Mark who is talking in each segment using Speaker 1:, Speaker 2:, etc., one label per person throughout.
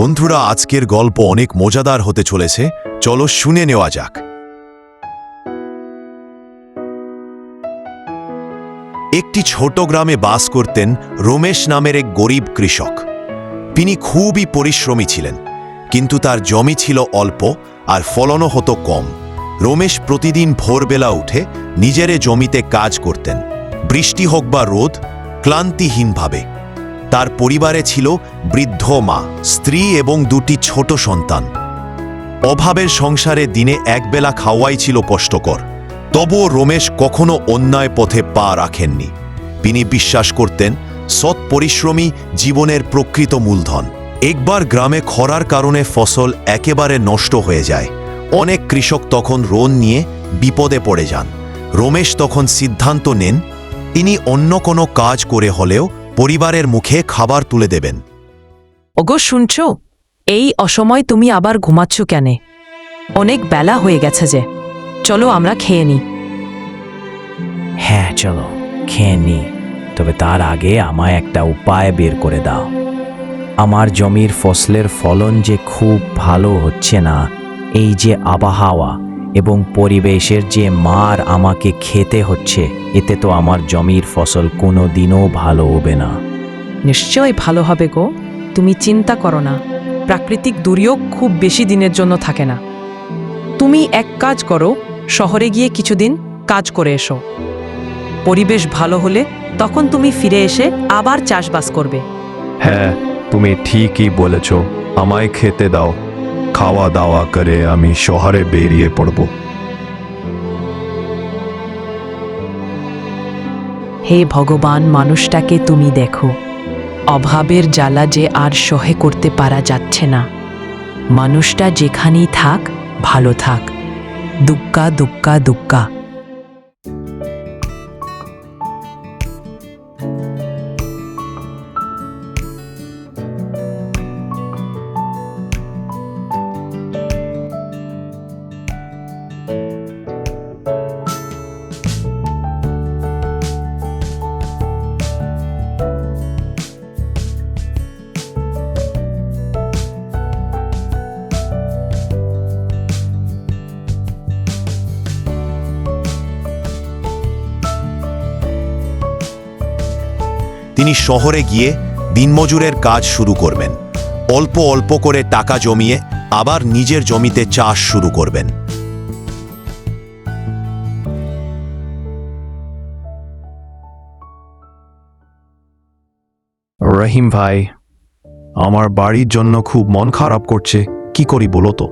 Speaker 1: বন্ধুরা, আজকের গল্প অনেক মজাদার হতে চলেছে। চলো শুনে নেওয়া যাক। একটি ছোট গ্রামে বাস করতেন রমেশ নামের এক গরিব কৃষক। তিনি খুবই পরিশ্রমী ছিলেন, কিন্তু তার জমি ছিল অল্প আর ফলনও হতো কম। রমেশ প্রতিদিন ভোরবেলা উঠে নিজেরে জমিতে কাজ করতেন। বৃষ্টি হোক বা রোদ, ক্লান্তিহীনভাবে। তার পরিবারে ছিল বৃদ্ধ মা, স্ত্রী এবং দুটি ছোট সন্তান। অভাবের সংসারে দিনে একবেলা খাওয়াই ছিল কষ্টকর। তবুও রমেশ কখনো অন্যায় পথে পা রাখেননি। তিনি বিশ্বাস করতেন, সৎ পরিশ্রমী জীবনের প্রকৃত মূলধন। একবার গ্রামে খরার কারণে ফসল একেবারে নষ্ট হয়ে যায়। অনেক কৃষক তখন ঋণ নিয়ে বিপদে পড়ে যান। রমেশ তখন সিদ্ধান্ত নেন, তিনি অন্য কোনো কাজ করে হলেও পরিবারের মুখে খাবার তুলে দেবেন।
Speaker 2: ওগো শুনছ? এই অসময় তুমি আবার ঘুমাচ্ছ কেন? অনেক বেলা হয়ে গেছে যে। চলো আমরা খেয়ে নিই
Speaker 3: হ্যাঁ চলো খেয়ে নি। তবে তার আগে আমায় একটা উপায় বের করে দাও। আমার জমির ফসলের ফলন যে খুব ভালো হচ্ছে না এই যে আবহাওয়া এবং পরিবেশের যে মার আমাকে খেতে হচ্ছে এতে তো আমার জমির ফসল কোনো দিনও ভালো হবে না।
Speaker 2: নিশ্চয়ই ভালো হবে গো। তুমি চিন্তা করো না। প্রাকৃতিক দুর্যোগ খুব বেশি দিনের জন্য থাকে না। তুমি এক কাজ করো শহরে গিয়ে কিছুদিন কাজ করে এসো। পরিবেশ ভালো হলে তখন তুমি ফিরে এসে আবার চাষবাস করবে।
Speaker 4: হ্যাঁ তুমি ঠিকই বলেছ। আমায় খেতে দাও। খাওয়া দাওয়া করে আমি শহরে বেরিয়ে পড়ব।
Speaker 2: হে ভগবান, মানুষটাকে তুমি দেখো। অভাবের জ্বালা যে আর সহে করতে পারা যাচ্ছে না। মানুষটা যেখানেই থাক, ভালো থাক। দুক্কা দুক্কা দুক্কা।
Speaker 1: তিনি শহরে গিয়ে দিনমজুরের কাজ শুরু করবেন। অল্প অল্প করে টাকা জমিয়ে আবার নিজের জমিতে চাষ শুরু করবেন।
Speaker 4: রহিম ভাই আমার বাড়ির জন্য খুব মন খারাপ করছে। কি করি বলো তো?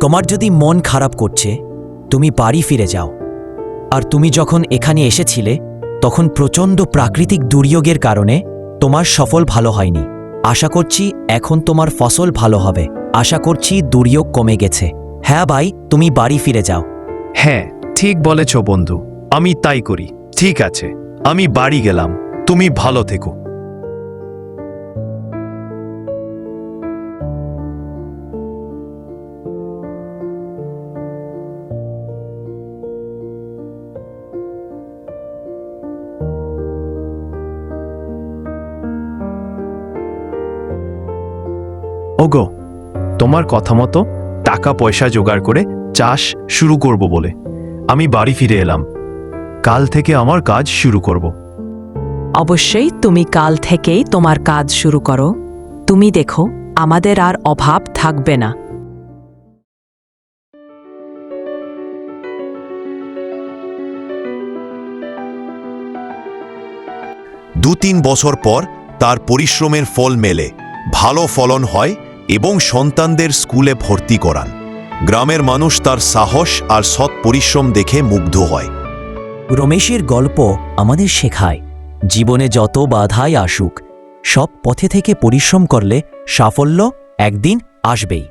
Speaker 3: তোমার যদি মন খারাপ করছে তুমি বাড়ি ফিরে যাও। আর তুমি যখন এখানে এসেছিলে তখন প্রচণ্ড প্রাকৃতিক দুর্যোগের কারণে তোমার সফল ভালো হয়নি। আশা করছি এখন তোমার ফসল ভালো হবে। আশা করছি দুর্যোগ কমে গেছে। হ্যাঁ ভাই, তুমি বাড়ি ফিরে যাও।
Speaker 4: হ্যাঁ ঠিক বলেছ বন্ধু। আমি তাই করি। ঠিক আছে। আমি বাড়ি গেলাম। তুমি ভালো থেকো। ওগো তোমার কথা মতো টাকা পয়সা জোগাড় করে চাষ শুরু করব বলে। আমি বাড়ি ফিরে এলাম। কাল থেকে আমার কাজ শুরু করব।
Speaker 2: অবশ্যই তুমি কাল থেকেই তোমার কাজ শুরু করো। তুমি দেখো আমাদের আর অভাব থাকবে না।
Speaker 1: দু তিন বছর পর তার পরিশ্রমের ফল মেলে। ভালো ফলন হয় এবং সন্তানদের স্কুলে ভর্তি করান। গ্রামের মানুষ তার সাহস আর সৎ পরিশ্রম দেখে মুগ্ধ হয়।
Speaker 3: রমেশের গল্প আমাদের শেখায়, জীবনে যত বাধাই আসুক, সব পথে থেকে পরিশ্রম করলে সাফল্য একদিন আসবেই।